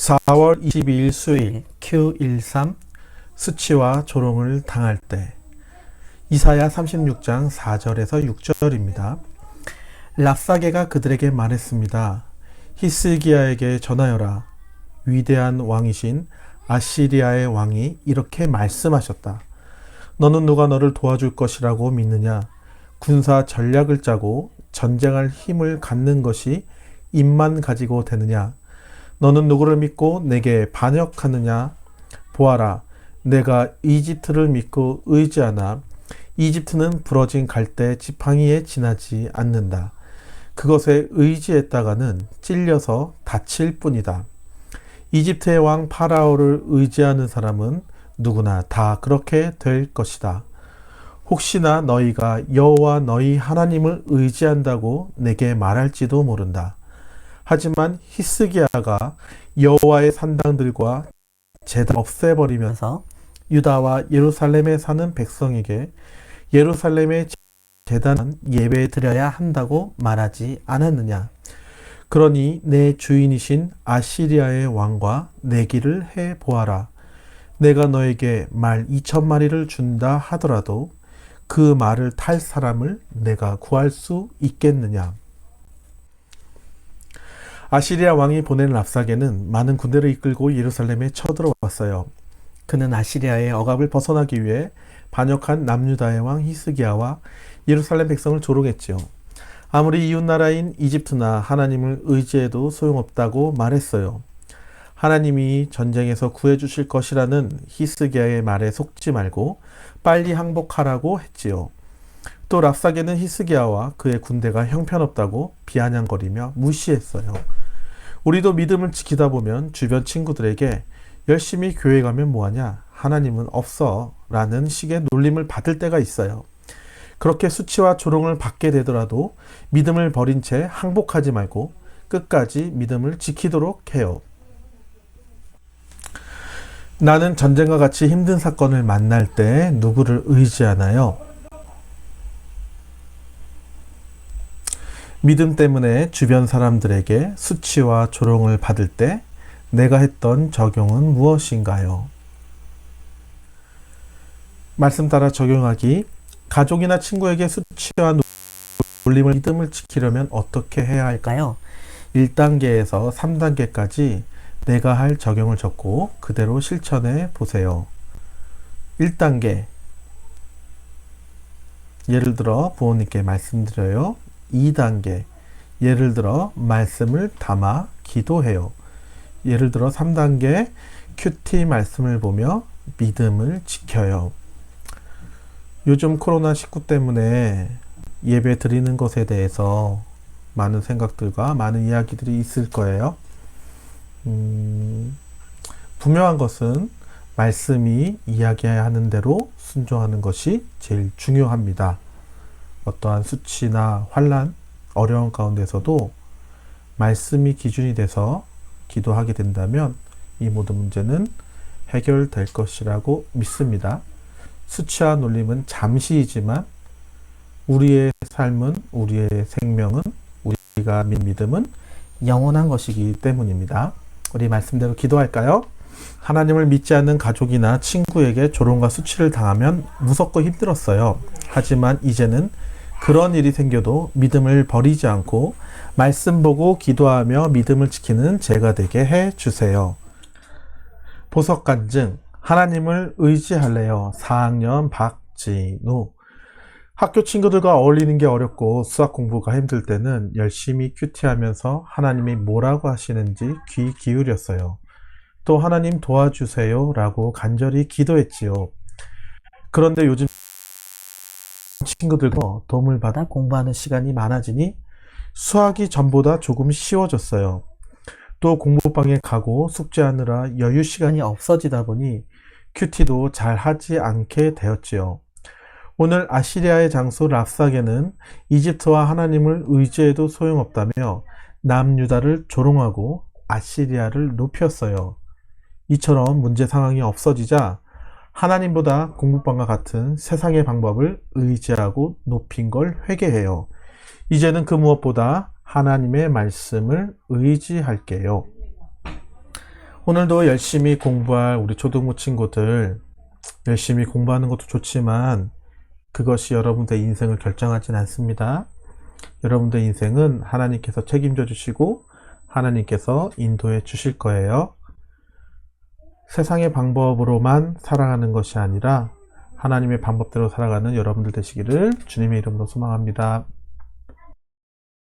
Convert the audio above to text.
4월 22일 수요일 Q13 수치와 조롱을 당할 때 이사야 36장 4절에서 6절입니다. 랍사게가 그들에게 말했습니다. 히스기야에게 전하여라. 위대한 왕이신 아시리아의 왕이 이렇게 말씀하셨다. 너는 누가 너를 도와줄 것이라고 믿느냐? 군사 전략을 짜고 전쟁할 힘을 갖는 것이 입만 가지고 되느냐? 너는 누구를 믿고 내게 반역하느냐? 보아라, 내가 이집트를 믿고 의지하나 이집트는 부러진 갈대 지팡이에 지나지 않는다. 그것에 의지했다가는 찔려서 다칠 뿐이다. 이집트의 왕 파라오를 의지하는 사람은 누구나 다 그렇게 될 것이다. 혹시나 너희가 여호와 너희 하나님을 의지한다고 내게 말할지도 모른다. 하지만 히스기야가 여호와의 산당들과 제단 없애버리면서 유다와 예루살렘에 사는 백성에게 예루살렘의 제단 예배 드려야 한다고 말하지 않았느냐. 그러니 내 주인이신 아시리아의 왕과 내기를 해 보아라. 내가 너에게 말 2천 마리를 준다 하더라도 그 말을 탈 사람을 내가 구할 수 있겠느냐. 아시리아 왕이 보낸 랍사게는 많은 군대를 이끌고 예루살렘에 쳐들어왔어요. 그는 아시리아의 억압을 벗어나기 위해 반역한 남유다의 왕 히스기야와 예루살렘 백성을 조롱했지요. 아무리 이웃 나라인 이집트나 하나님을 의지해도 소용없다고 말했어요. 하나님이 전쟁에서 구해 주실 것이라는 히스기야의 말에 속지 말고 빨리 항복하라고 했지요. 또 랍사게는 히스기야와 그의 군대가 형편없다고 비아냥거리며 무시했어요. 우리도 믿음을 지키다 보면 주변 친구들에게 열심히 교회 가면 뭐하냐? 하나님은 없어. 라는 식의 놀림을 받을 때가 있어요. 그렇게 수치와 조롱을 받게 되더라도 믿음을 버린 채 항복하지 말고 끝까지 믿음을 지키도록 해요. 나는 전쟁과 같이 힘든 사건을 만날 때 누구를 의지하나요? 믿음 때문에 주변 사람들에게 수치와 조롱을 받을 때 내가 했던 적용은 무엇인가요? 말씀 따라 적용하기. 가족이나 친구에게 수치와 놀림을 믿음을 지키려면 어떻게 해야 할까요? 1단계에서 3단계까지 내가 할 적용을 적고 그대로 실천해 보세요. 1단계. 예를 들어 부모님께 말씀드려요. 2단계. 예를 들어 말씀을 담아 기도해요. 예를 들어 3단계 큐티 말씀을 보며 믿음을 지켜요. 요즘 코로나19 때문에 예배 드리는 것에 대해서 많은 생각들과 많은 이야기들이 있을 거예요. 음, 분명한 것은 말씀이 이야기하는 대로 순종하는 것이 제일 중요합니다. 어떠한 수치나 환란, 어려운 가운데서도 말씀이 기준이 돼서 기도하게 된다면 이 모든 문제는 해결될 것이라고 믿습니다. 수치와 놀림은 잠시이지만 우리의 삶은 우리의 생명은 우리가 믿음은 영원한 것이기 때문입니다. 우리 말씀대로 기도할까요? 하나님을 믿지 않는 가족이나 친구에게 조롱과 수치를 당하면 무섭고 힘들었어요. 하지만 이제는 그런 일이 생겨도 믿음을 버리지 않고 말씀 보고 기도하며 믿음을 지키는 제가 되게 해 주세요. 보석 간증 하나님을 의지할래요. 4학년 박진우 학교 친구들과 어울리는 게 어렵고 수학 공부가 힘들 때는 열심히 큐티하면서 하나님이 뭐라고 하시는지 귀 기울였어요. 또 하나님 도와주세요 라고 간절히 기도했지요. 그런데 요즘 친구들과 도움을 받아 공부하는 시간이 많아지니 수학이 전보다 조금 쉬워졌어요. 또 공부방에 가고 숙제하느라 여유 시간이 없어지다 보니 큐티도 잘 하지 않게 되었지요. 오늘 아시리아의 장수 랍사게는 이집트와 하나님을 의지해도 소용없다며 남유다를 조롱하고 아시리아를 높였어요. 이처럼 문제 상황이 없어지자 하나님보다 공부방과 같은 세상의 방법을 의지하고 높인 걸 회개해요. 이제는 그 무엇보다 하나님의 말씀을 의지할게요. 오늘도 열심히 공부할 우리 초등부 친구들 열심히 공부하는 것도 좋지만 그것이 여러분들의 인생을 결정하진 않습니다. 여러분들의 인생은 하나님께서 책임져 주시고 하나님께서 인도해 주실 거예요. 세상의 방법으로만 살아가는 것이 아니라 하나님의 방법대로 살아가는 여러분들 되시기를 주님의 이름으로 소망합니다.